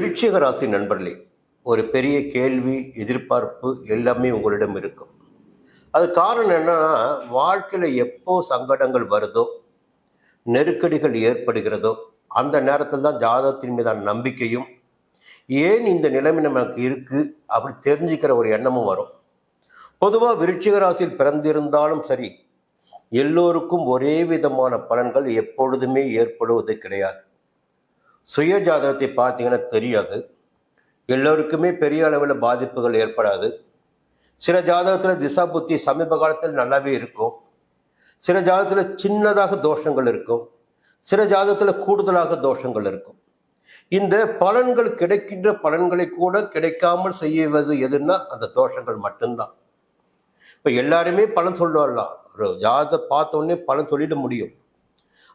விருட்சிக ராசி நண்பர்களே ஒரு பெரிய கேள்வி எதிர்பார்ப்பு எல்லாமே உங்களிடம் இருக்கும். அது காரணம் என்னன்னா வாழ்க்கையில் எப்போ சங்கடங்கள் வருதோ நெருக்கடிகள் ஏற்படுகிறதோ அந்த நேரத்தில் தான் ஜாதகத்தின் மீதான நம்பிக்கையும் ஏன் இந்த நிலைமை நமக்கு இருக்குது அப்படி தெரிஞ்சுக்கிற ஒரு எண்ணமும் வரும். பொதுவாக விருட்சிக ராசியில் பிறந்திருந்தாலும் சரி எல்லோருக்கும் ஒரே விதமான பலன்கள் எப்பொழுதுமே ஏற்படுவது கிடையாது. சுய ஜாதகத்தை பார்த்தீங்கன்னா தெரியாது. எல்லோருக்குமே பெரிய அளவில் பாதிப்புகள் ஏற்படாது. சில ஜாதகத்தில் திசா புத்தி சமீப காலத்தில் நல்லாவே இருக்கும். சில ஜாதகத்தில் சின்னதாக தோஷங்கள் இருக்கும். சில ஜாதகத்தில் கூடுதலாக தோஷங்கள் இருக்கும். இந்த பலன்கள் கிடைக்கின்ற பலன்களை கூட கிடைக்காமல் செய்வது எதுன்னா அந்த தோஷங்கள் மட்டும்தான். இப்போ எல்லாருமே பலன் சொல்லலாம் ஒரு ஜாதகத்தை பார்த்தோன்னே பலன் சொல்லிட முடியும்.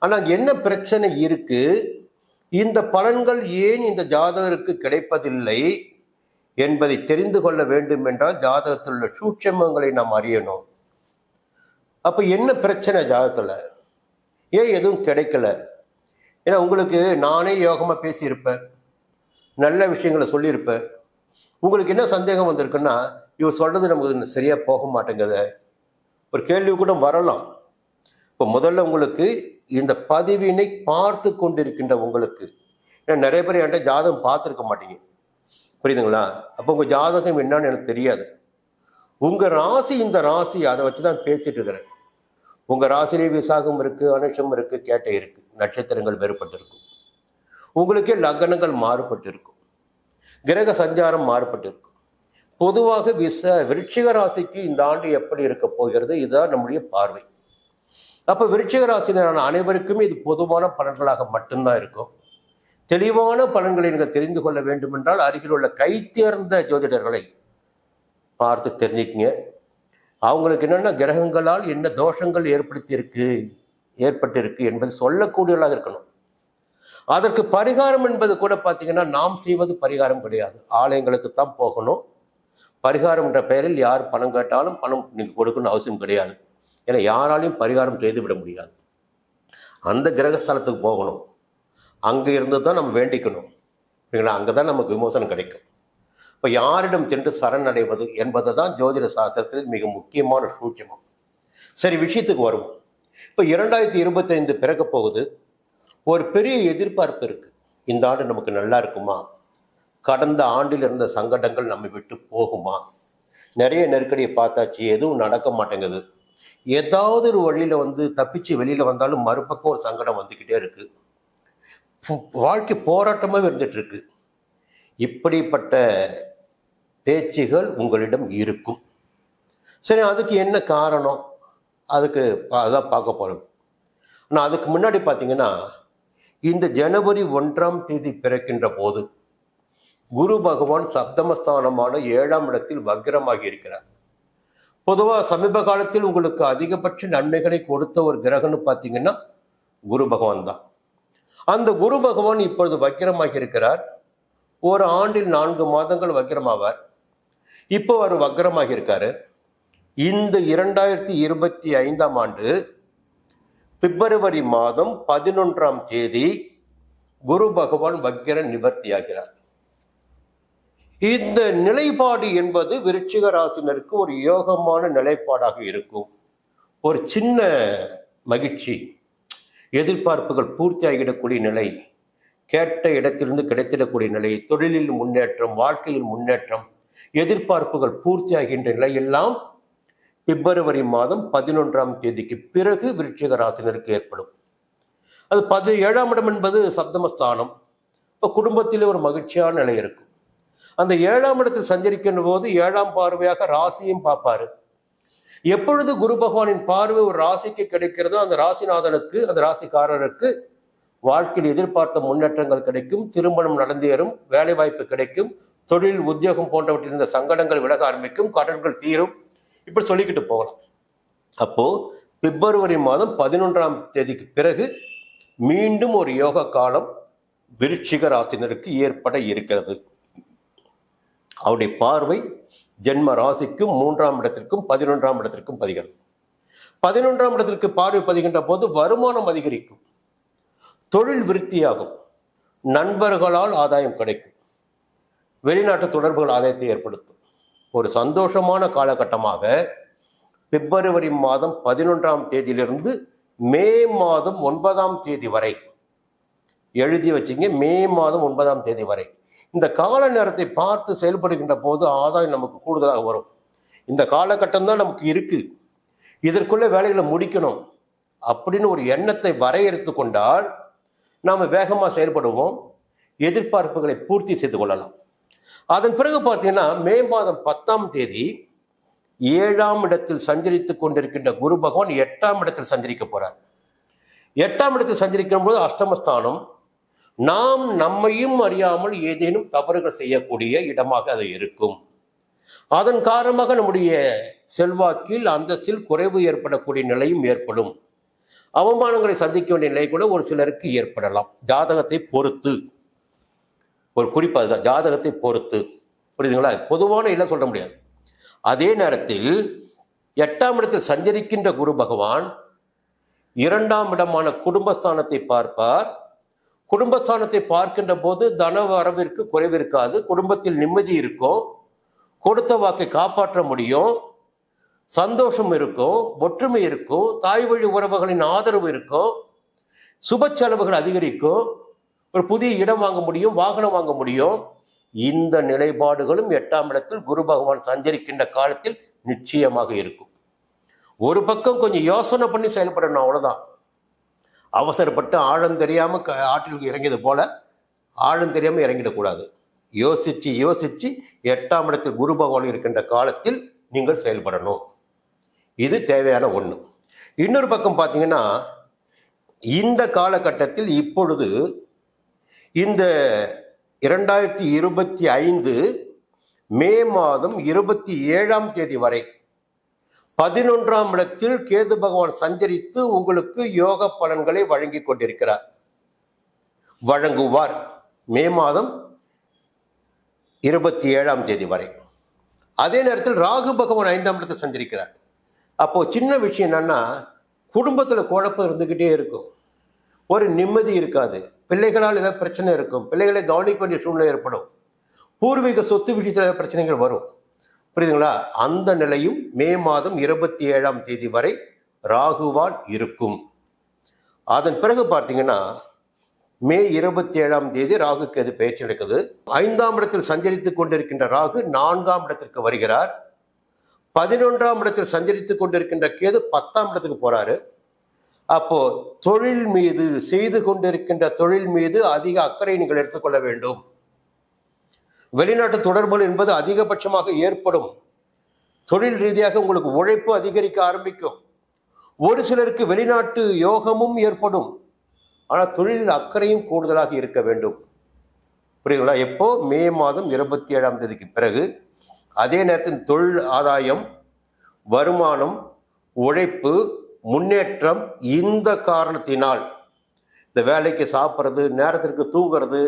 ஆனால் என்ன பிரச்சனை இருக்குது இந்த பலன்கள் ஏன் இந்த ஜாதகருக்கு கிடைப்பதில்லை என்பதை தெரிந்து கொள்ள வேண்டும் என்றால் ஜாதகத்தில் உள்ள சூட்சமங்களை நாம் அறியணும். அப்போ என்ன பிரச்சனை ஜாதகத்தில்? ஏன் எதுவும் கிடைக்கல? ஏன்னா உங்களுக்கு நானே யோகமாக பேசியிருப்பேன். நல்ல விஷயங்களை சொல்லியிருப்பேன். உங்களுக்கு என்ன சந்தேகம் வந்திருக்குன்னா இவர் சொல்றது நமக்கு சரியா போக மாட்டேங்குது. ஒரு கேள்வி கூட வரலாம். இப்போ முதல்ல உங்களுக்கு இந்த பதிவினை பார்த்து கொண்டிருக்கின்ற உங்களுக்கு. ஏன்னா நிறைய பேர் என்கிட்ட ஜாதகம் பார்த்துருக்க மாட்டீங்க. புரியுதுங்களா? அப்போ உங்கள் ஜாதகம் என்னன்னு எனக்கு தெரியாது. உங்கள் ராசி இந்த ராசி அதை வச்சு தான் பேசிட்டு இருக்கிறேன். உங்கள் ராசிலே விசாகம் இருக்குது அனுஷம் இருக்குது கேட்டை இருக்குது நட்சத்திரங்கள் வேறுபட்டிருக்கும். உங்களுக்கே லக்னங்கள் மாறுபட்டு இருக்கும் கிரக சஞ்சாரம் மாறுபட்டு இருக்கும் பொதுவாக விச விருட்சிக ராசிக்கு இந்த ஆண்டு எப்படி இருக்க போகிறது இதுதான் நம்முடைய பார்வை. அப்போ விருட்சிக ராசினரான அனைவருக்குமே இது பொதுவான பலன்களாக மட்டும்தான் இருக்கும். தெளிவான பலன்களை நீங்கள் தெரிந்து கொள்ள வேண்டும் என்றால் அருகில் உள்ள கைத்தேர்ந்த ஜோதிடர்களை பார்த்து தெரிஞ்சுக்கிங்க. அவங்களுக்கு என்னென்ன கிரகங்களால் என்ன தோஷங்கள் ஏற்படுத்தியிருக்கு ஏற்பட்டிருக்கு என்பது சொல்லக்கூடியவர்களாக இருக்கணும். அதற்கு பரிகாரம் என்பது கூட பார்த்தீங்கன்னா நாம் செய்வது பரிகாரம் கிடையாது. ஆலயங்களுக்கு தான் போகணும். பரிகாரம் என்ற பெயரில் யார் பணம் கேட்டாலும் பணம் நீங்கள் கொடுக்கணும்னு அவசியம் கிடையாது. ஏன்னா யாராலையும் பரிகாரம் செய்து விட முடியாது. அந்த கிரகஸ்தலத்துக்கு போகணும். அங்கே இருந்து தான் நம்ம வேண்டிக்கணும். சரிங்களா அங்கே தான் நமக்கு விமோசனம் கிடைக்கும். இப்போ யாரிடம் சென்று சரணடைவது என்பது தான் ஜோதிட சாஸ்திரத்தில் மிக முக்கியமான சூட்சமம். சரி விஷயத்துக்கு வருவோம். இப்போ இரண்டாயிரத்தி இருபத்தைந்து பிறக்க போகுது. ஒரு பெரிய எதிர்பார்ப்பு இருக்குது இந்த ஆண்டு நமக்கு நல்லா இருக்குமா? கடந்த ஆண்டில் இருந்த சங்கடங்கள் நம்மை விட்டு போகுமா? நிறைய நெருக்கடியை பார்த்தாச்சு. எதுவும் நடக்க மாட்டேங்குது. ஏதாவது ஒரு வழியில் வந்து தப்பிச்சு வெளியில் வந்தாலும் மறுபக்கம் ஒரு சங்கடம் வந்துக்கிட்டே இருக்குது வாழ்க்கை போராட்டமாக இருந்துகிட்ருக்கு இப்படிப்பட்ட பேச்சுகள் உங்களிடம் இருக்கும். சரி அதுக்கு என்ன காரணம்? அதுக்கு அதான் பார்க்க போகிறோம் ஆனால் அதுக்கு முன்னாடி பார்த்தீங்கன்னா இந்த ஜனவரி ஒன்றாம் தேதி பிறக்கின்ற போது குரு பகவான் சப்தமஸ்தானமான ஏழாம் இடத்தில் வக்ரமாகி இருக்கிறார். பொதுவாக சமீப காலத்தில் உங்களுக்கு அதிகபட்ச நன்மைகளை கொடுத்த ஒரு கிரகம்னு பார்த்தீங்கன்னா குரு பகவான் தான். அந்த குரு பகவான் இப்பொழுது வக்கிரமாக இருக்கிறார். ஒரு ஆண்டில் நான்கு மாதங்கள் வக்கிரமாவார். இப்போ அவர் வக்கிரமாகி இருக்காரு. இந்த இரண்டாயிரத்தி இருபத்தி ஐந்தாம் ஆண்டு பிப்ரவரி மாதம் பதினொன்றாம் தேதி குரு பகவான் வக்கிர நிவர்த்தியாகிறார். இந்த நிலைப்பாடு என்பது விருட்சிக ராசினருக்கு ஒரு யோகமான நிலைப்பாடாக இருக்கும். ஒரு சின்ன மகிழ்ச்சி எதிர்பார்ப்புகள் பூர்த்தியாகிடக்கூடிய நிலை கேட்ட இடத்திலிருந்து கிடைத்திடக்கூடிய நிலை தொழிலில் முன்னேற்றம் வாழ்க்கையில் முன்னேற்றம் எதிர்பார்ப்புகள் பூர்த்தியாகின்ற நிலையெல்லாம் பிப்ரவரி மாதம் பதினொன்றாம் தேதிக்கு பிறகு விருட்சிக ராசினருக்கு ஏற்படும். அது பதி ஏழாம் இடம் என்பது சப்தமஸ்தானம். இப்போ குடும்பத்தில் ஒரு மகிழ்ச்சியான நிலை இருக்கும். அந்த ஏழாம் இடத்தில் சஞ்சரிக்கின்ற போது ஏழாம் பார்வையாக ராசியும் பார்ப்பாரு. எப்பொழுது குரு பகவானின் பார்வை ஒரு ராசிக்கு கிடைக்கிறதோ அந்த ராசிநாதனுக்கு அந்த ராசிக்காரருக்கு வாழ்க்கையில் எதிர்பார்த்த முன்னேற்றங்கள் கிடைக்கும் திருமணம் நடந்தேறும் வேலை வாய்ப்பு கிடைக்கும் தொழில் உத்தியோகம் போன்றவற்றில் இருந்த சங்கடங்கள் விலக ஆரம்பிக்கும் கடன்கள் தீரும். இப்படி சொல்லிக்கிட்டு போகலாம். அப்போ பிப்ரவரி மாதம் பதினொன்றாம் தேதிக்கு பிறகு மீண்டும் ஒரு யோக காலம் விருச்சிக ராசினருக்கு ஏற்பட இருக்கிறது. அவருடைய பார்வை ஜென்ம ராசிக்கும் மூன்றாம் இடத்திற்கும் பதினொன்றாம் இடத்திற்கும் பதிகிறது. பதினொன்றாம் இடத்திற்கு பார்வை பதிகின்ற போது வருமானம் அதிகரிக்கும். தொழில் விருத்தியாகும். நண்பர்களால் ஆதாயம் கிடைக்கும். வெளிநாட்டு தொடர்புகள் ஆதாயத்தை ஏற்படுத்தும். ஒரு சந்தோஷமான காலகட்டமாக பிப்ரவரி மாதம் பதினொன்றாம் தேதியிலிருந்து மே மாதம் ஒன்பதாம் தேதி வரை எழுதி வச்சிங்க மே மாதம் ஒன்பதாம் தேதி வரை. இந்த கால நேரத்தை பார்த்து செயல்படுகின்ற போது ஆதாயம் நமக்கு கூடுதலாக வரும். இந்த காலகட்டம் தான் நமக்கு இருக்கு. இதற்குள்ள வேலைகளை முடிக்கணும் அப்படின்னு ஒரு எண்ணத்தை வரையறுத்து கொண்டால் நாம் வேகமாக செயல்படுவோம். எதிர்பார்ப்புகளை பூர்த்தி செய்து கொள்ளலாம். அதன் பிறகு பார்த்தீங்கன்னா மே மாதம் பத்தாம் தேதி ஏழாம் இடத்தில் சஞ்சரித்துக் கொண்டிருக்கின்ற குரு பகவான் எட்டாம் இடத்தில் சஞ்சரிக்க போறார். எட்டாம் இடத்தில் சஞ்சரிக்கும் போது அஷ்டமஸ்தானம் நாம் நம்மையும் அறியாமல் ஏதேனும் தவறுகள் செய்யக்கூடிய இடமாக அது இருக்கும். அதன் காரணமாக நம்முடைய செல்வாக்கில் அந்தத்தில் குறைவு ஏற்படக்கூடிய நிலையும் ஏற்படும். அவமானங்களை சந்திக்க வேண்டிய நிலை கூட ஒரு சிலருக்கு ஏற்படலாம். ஜாதகத்தை பொறுத்து. ஒரு குறிப்பு அதுதான் ஜாதகத்தை பொறுத்து. புரியுதுங்களா? பொதுவான இல்லை சொல்ல முடியாது. அதே நேரத்தில் எட்டாம் இடத்தில் சஞ்சரிக்கின்ற குரு பகவான் இரண்டாம் இடமான குடும்பஸ்தானத்தை பார்ப்பார். குடும்பஸ்தானத்தை பார்க்கின்ற போது தன வரவிற்கு குறைவிருக்காது. குடும்பத்தில் நிம்மதி இருக்கும். கொடுத்த வாக்கை காப்பாற்ற முடியும். சந்தோஷம் இருக்கும். ஒற்றுமை இருக்கும். தாய் வழி உறவுகளின் ஆதரவு இருக்கும். சுப செலவுகள் அதிகரிக்கும். ஒரு புதிய இடம் வாங்க முடியும். வாகனம் வாங்க முடியும். இந்த நிலைப்பாடுகளும் எட்டாம் இடத்தில் குரு பகவான் சஞ்சரிக்கின்ற காலத்தில் நிச்சயமாக இருக்கும். ஒரு பக்கம் கொஞ்சம் யோசனை பண்ணி செயல்படணும் அவ்வளவுதான். அவசரப்பட்டு ஆழம் தெரியாமல் க- ஆற்றில் இறங்கியது போல ஆழம் தெரியாமல் இறங்கிடக்கூடாது யோசித்து யோசித்து எட்டாம் இடத்தில் குரு பகவான் இருக்கின்ற காலத்தில் நீங்கள் செயல்படணும். இது தேவையான ஒன்று இன்னொரு பக்கம் பார்த்தீங்கன்னா இந்த காலகட்டத்தில் இப்பொழுது இந்த இரண்டாயிரத்தி இருபத்தி ஐந்து மே மாதம் இருபத்தி ஏழாம் தேதி வரை பதினொன்றாம் இடத்தில் கேது பகவான் சஞ்சரித்து உங்களுக்கு யோக பலன்களை வழங்கி கொண்டிருக்கிறார். வழங்குவார். மே மாதம் இருபத்தி ஏழாம் தேதி வரை. அதே நேரத்தில் ராகு பகவான் ஐந்தாம் இடத்தை சஞ்சரிக்கிறார். அப்போ சின்ன விஷயம் என்னன்னா குடும்பத்தில் குழப்பம் இருந்துக்கிட்டே இருக்கும். ஒரு நிம்மதி இருக்காது. பிள்ளைகளால் ஏதாவது பிரச்சனை இருக்கும். பிள்ளைகளை கவனிக்க வேண்டிய சூழ்நிலை ஏற்படும். பூர்வீக சொத்து விஷயத்தில் ஏதாவது பிரச்சனைகள் வரும். புரியுதுங்களா? அந்த நிலையும் மே மாதம் இருபத்தி ஏழாம் தேதி வரை ராகுவால் இருக்கும். அதன் பிறகு பார்த்தீங்கன்னா மே இருபத்தி ஏழாம் தேதி ராகுக்கு அது பயிற்சி நடக்குது ஐந்தாம் இடத்தில் சஞ்சரித்துக் கொண்டிருக்கின்ற ராகு நான்காம் இடத்திற்கு வருகிறார். பதினொன்றாம் இடத்தில் சஞ்சரித்துக் கொண்டிருக்கின்ற கேது பத்தாம் இடத்துக்கு போறாரு. அப்போ தொழில் மீது செய்து கொண்டிருக்கின்ற தொழில் மீது அதிக அக்கறை நீங்கள் எடுத்துக்கொள்ள வேண்டும். வெளிநாட்டு தொடர்புகள் என்பது அதிகபட்சமாக ஏற்படும். தொழில் ரீதியாக உங்களுக்கு உழைப்பு அதிகரிக்க ஆரம்பிக்கும். ஒரு சிலருக்கு வெளிநாட்டு யோகமும் ஏற்படும். ஆனால் தொழிலில் அக்கறையும் கூடுதலாக இருக்க வேண்டும். புரியுங்களா எப்போ? மே மாதம் இருபத்தி ஏழாம் தேதிக்கு பிறகு. அதே நேரத்தில் தொழில் ஆதாயம் வருமானம் உழைப்பு முன்னேற்றம் இந்த காரணத்தினால். இந்த வேலைக்கு சாப்பிட்றது நேரத்திற்கு தூங்குறது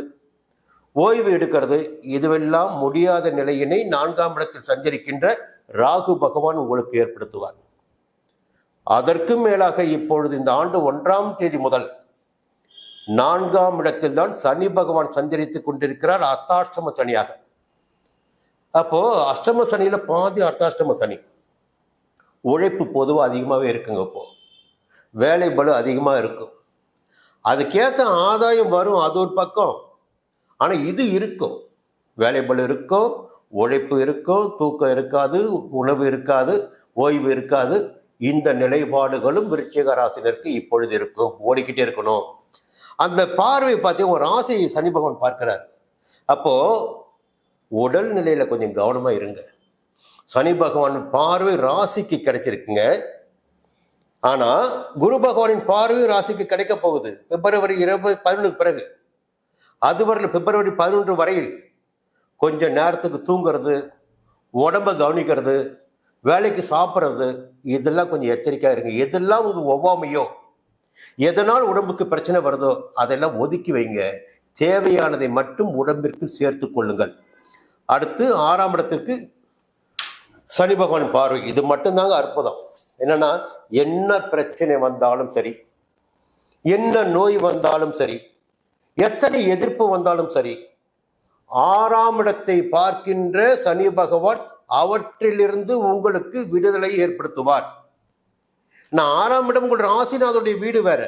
ஓய்வு எடுக்கிறது இதுவெல்லாம் முடியாத நிலையினை நான்காம் இடத்தில் சஞ்சரிக்கின்ற ராகு பகவான் உங்களுக்கு ஏற்படுத்துவார். அதற்கும் மேலாக இப்பொழுது இந்த ஆண்டு ஒன்றாம் தேதி முதல் நான்காம் இடத்தில் தான் சனி பகவான் சஞ்சரித்துக் கொண்டிருக்கிறார் அர்த்தாஷ்டம சனியாக. அப்போ அஷ்டம சனியில பாதி அர்த்தாஷ்டம சனி. உழைப்பு பொதுவாக அதிகமாகவே இருக்குங்க இப்போ. வேலை பலு அதிகமாக இருக்கும். அதுக்கேற்ற ஆதாயம் வரும் அது ஒரு பக்கம். ஆனால் இது இருக்கும். வேலைபல் இருக்கும் உழைப்பு இருக்கும் தூக்கம் இருக்காது உணவு இருக்காது ஓய்வு இருக்காது. இந்த நிலைப்பாடுகளும் விருச்சிக ராசினருக்கு இப்பொழுது இருக்கும். ஓடிக்கிட்டே இருக்கணும். அந்த பார்வை பார்த்தீங்கன்னா ஒரு ராசியை சனி பகவான் பார்க்கிறார். அப்போ உடல் நிலையில கொஞ்சம் கவனமா இருங்க. சனி பகவான் பார்வை ராசிக்கு கிடைச்சிருக்குங்க. ஆனா குரு பகவானின் பார்வை ராசிக்கு கிடைக்க போகுது. பிப்ரவரி இருபது பதினொன்று பிறகு. அதுவரையில் பிப்ரவரி பதினொன்று வரையில். கொஞ்சம் நேரத்துக்கு தூங்குறது உடம்ப கவனிக்கிறது வேலைக்கு சாப்பிட்றது இதெல்லாம் கொஞ்சம் எச்சரிக்கையாக இருங்க. எதெல்லாம் உங்கள் ஒவ்வாமையோ எதனால் உடம்புக்கு பிரச்சனை வருதோ அதெல்லாம் ஒதுக்கி வைங்க. தேவையானதை மட்டும் உடம்பிற்கு சேர்த்து கொள்ளுங்கள். அடுத்து ஆறாம் இடத்திற்கு சனி பகவான் பார்வை. இது மட்டும்தாங்க அற்புதம். என்னன்னா என்ன பிரச்சனை வந்தாலும் சரி என்ன நோய் வந்தாலும் சரி எத்தனை எதிர்ப்பு வந்தாலும் சரி ஆறாம் இடத்தை பார்க்கின்ற சனி பகவான் அவற்றிலிருந்து உங்களுக்கு விடுதலை ஏற்படுத்துவார். நான் ஆறாம் இடம் உங்களுடைய ராசிநாதனுடைய வீடு வேற.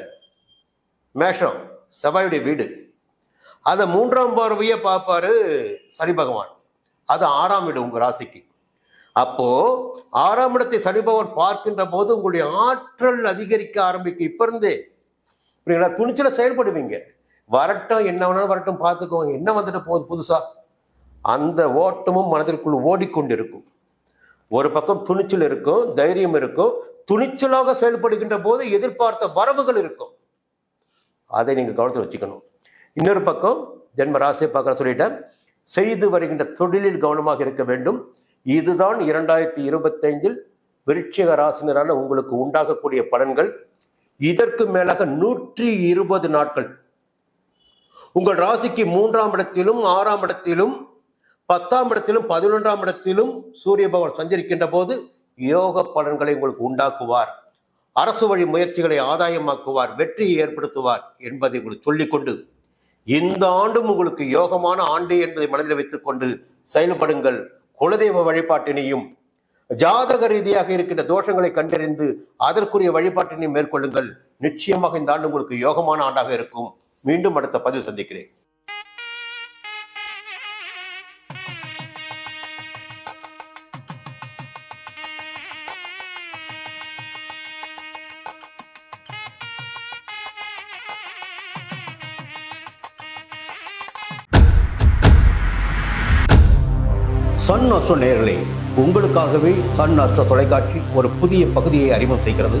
மேஷம் செவ்வாயுடைய வீடு. அதை மூன்றாம் பார்வையை பார்ப்பாரு சனி பகவான். அது ஆறாம் இடம் உங்க ராசிக்கு. அப்போ ஆறாம் இடத்தை சனி பகவான் பார்க்கின்ற போது உங்களுடைய ஆற்றல் அதிகரிக்க ஆரம்பிக்கும். இப்ப இருந்தே துணிச்சல செயல்படுவீங்க. வரட்டும் என்ன வேணாலும் வரட்டும் பார்த்துக்கோங்க. என்ன வந்துட்டு போகுது புதுசா? அந்த ஓட்டமும் மனதிற்குள் ஓடிக்கொண்டிருக்கும். ஒரு பக்கம் துணிச்சல் இருக்கும் தைரியம் இருக்கும். துணிச்சலாக செயல்படுகின்ற போது எதிர்பார்த்த வரவுகள் இருக்கும். அதை நீங்க கவனத்தில் வச்சுக்கணும். இன்னொரு பக்கம் ஜென்ம ராசியை பார்க்க சொல்லிட்டேன். செய்து வருகின்ற தொழிலில் கவனமாக இருக்க வேண்டும். இதுதான் இரண்டாயிரத்தி இருபத்தைந்தில் விருட்சிக ராசினரான உங்களுக்கு உண்டாகக்கூடிய பலன்கள். இதற்கு மேலாக நூற்றி இருபது நாட்கள் உங்கள் ராசிக்கு மூன்றாம் இடத்திலும் ஆறாம் இடத்திலும் பத்தாம் இடத்திலும் பதினொன்றாம் இடத்திலும் சூரிய பகவான் சஞ்சரிக்கின்ற போது யோக பலன்களை உங்களுக்கு உண்டாக்குவார். அரசு வழி முயற்சிகளை ஆதாயமாக்குவார் வெற்றியை ஏற்படுத்துவார் என்பதை உங்களுக்கு சொல்லிக்கொண்டு இந்த ஆண்டும் உங்களுக்கு யோகமான ஆண்டு என்பதை மனதில் வைத்துக் கொண்டு செயல்படுங்கள். குலதெய்வ வழிபாட்டினையும் ஜாதக ரீதியாக இருக்கின்ற தோஷங்களை கண்டறிந்து அதற்குரிய வழிபாட்டினையும் மேற்கொள்ளுங்கள். நிச்சயமாக இந்த ஆண்டு உங்களுக்கு யோகமான ஆண்டாக இருக்கும். மீண்டும் அடுத்த பதிவு சந்திக்கிறேன். சன் அஸ்ட்ரோ நேயர்களே உங்களுக்காகவே சன் அஸ்ட்ரோ தொலைக்காட்சி ஒரு புதிய பகுதியை அறிமுகம் செய்கிறது.